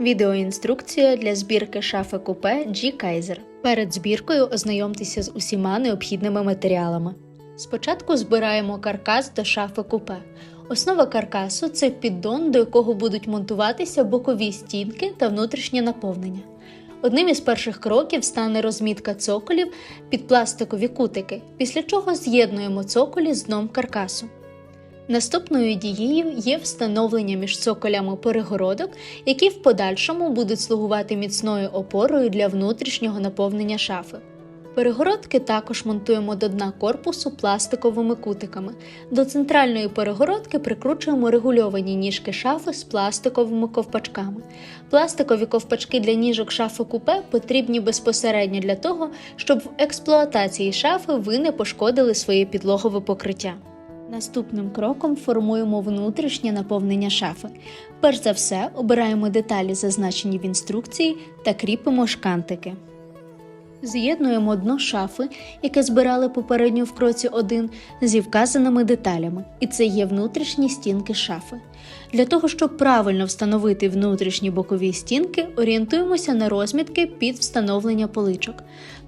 Відеоінструкція для збірки шафи купе G Kaiser. Перед збіркою ознайомтеся з усіма необхідними матеріалами. Спочатку збираємо каркас до шафи купе. Основа каркасу це піддон, до якого будуть монтуватися бокові стінки та внутрішнє наповнення. Одним із перших кроків стане розмітка цоколів під пластикові кутики, після чого з'єднуємо цоколі з дном каркасу. Наступною дією є встановлення між цоколями перегородок, які в подальшому будуть слугувати міцною опорою для внутрішнього наповнення шафи. Перегородки також монтуємо до дна корпусу пластиковими кутиками. До центральної перегородки прикручуємо регульовані ніжки шафи з пластиковими ковпачками. Пластикові ковпачки для ніжок шафи купе потрібні безпосередньо для того, щоб в експлуатації шафи ви не пошкодили своє підлогове покриття. Наступним кроком формуємо внутрішнє наповнення шафи. Перш за все, обираємо деталі, зазначені в інструкції, та кріпимо шкантики. З'єднуємо дно шафи, яке збирали попередньо в кроці 1, зі вказаними деталями, і це є внутрішні стінки шафи. Для того, щоб правильно встановити внутрішні бокові стінки, орієнтуємося на розмітки під встановлення поличок.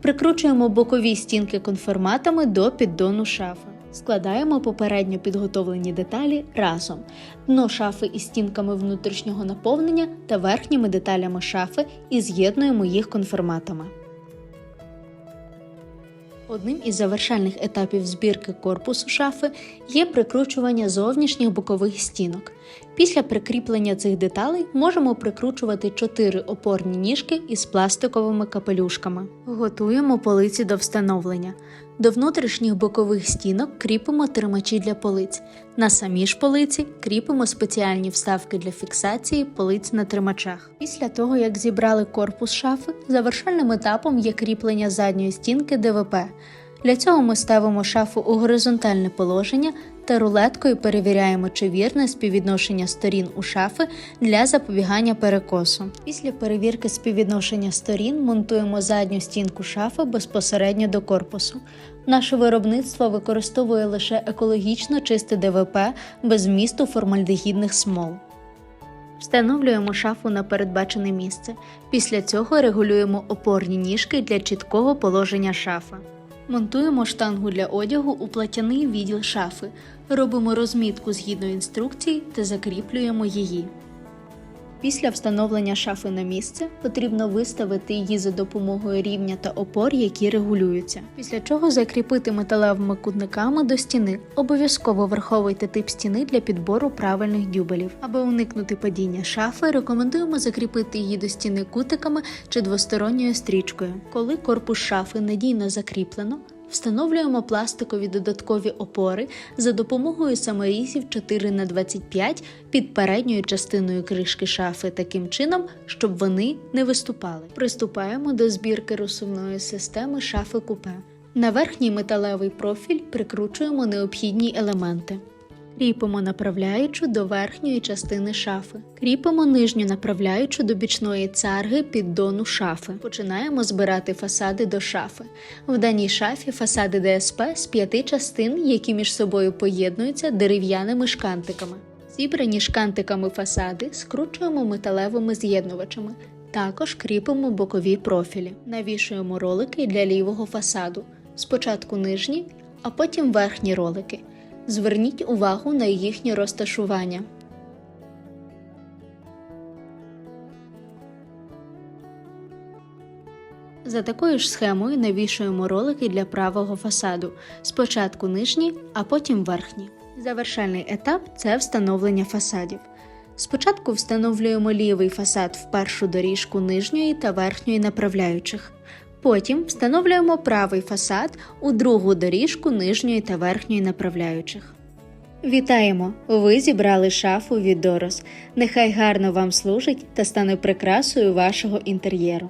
Прикручуємо бокові стінки конформатами до піддону шафи. Складаємо попередньо підготовлені деталі разом: дно шафи із стінками внутрішнього наповнення та верхніми деталями шафи і з'єднуємо їх конформатами. Одним із завершальних етапів збірки корпусу шафи є прикручування зовнішніх бокових стінок. Після прикріплення цих деталей можемо прикручувати 4 опорні ніжки із пластиковими капелюшками. Готуємо полиці до встановлення. До внутрішніх бокових стінок кріпимо тримачі для полиць. На самі ж полиці кріпимо спеціальні вставки для фіксації полиць на тримачах. Після того, як зібрали корпус шафи, завершальним етапом є кріплення задньої стінки ДВП. Для цього ми ставимо шафу у горизонтальне положення та рулеткою перевіряємо, чи вірне співвідношення сторін у шафи для запобігання перекосу. Після перевірки співвідношення сторін монтуємо задню стінку шафи безпосередньо до корпусу. Наше виробництво використовує лише екологічно чисте ДВП без вмісту формальдегідних смол. Встановлюємо шафу на передбачене місце. Після цього регулюємо опорні ніжки для чіткого положення шафи. Монтуємо штангу для одягу у платяний відділ шафи, робимо розмітку згідно інструкцій та закріплюємо її. Після встановлення шафи на місце потрібно виставити її за допомогою рівня та опор, які регулюються. Після чого закріпити металевими кутниками до стіни. Обов'язково враховуйте тип стіни для підбору правильних дюбелів. Аби уникнути падіння шафи, рекомендуємо закріпити її до стіни кутиками чи двосторонньою стрічкою. Коли корпус шафи надійно закріплено, Встановлюємо пластикові додаткові опори за допомогою саморізів 4х25 під передньою частиною кришки шафи таким чином, щоб вони не виступали. Приступаємо до збірки розсувної системи шафи купе. На верхній металевий профіль прикручуємо необхідні елементи. Кріпимо направляючу до верхньої частини шафи. Кріпимо нижню направляючу до бічної царги піддону шафи. Починаємо збирати фасади до шафи. В даній шафі фасади ДСП з п'яти частин, які між собою поєднуються дерев'яними шкантиками. Зібрані шкантиками фасади скручуємо металевими з'єднувачами. Також кріпимо бокові профілі. Навішуємо ролики для лівого фасаду. Спочатку нижні, а потім верхні ролики. Зверніть увагу на їхнє розташування. За такою ж схемою навішуємо ролики для правого фасаду. Спочатку нижні, а потім верхні. Завершальний етап це встановлення фасадів. Спочатку встановлюємо лівий фасад в першу доріжку нижньої та верхньої направляючих. Потім встановлюємо правий фасад у другу доріжку нижньої та верхньої направляючих. Вітаємо! Ви зібрали шафу від Дорос. Нехай гарно вам служить та стане прикрасою вашого інтер'єру.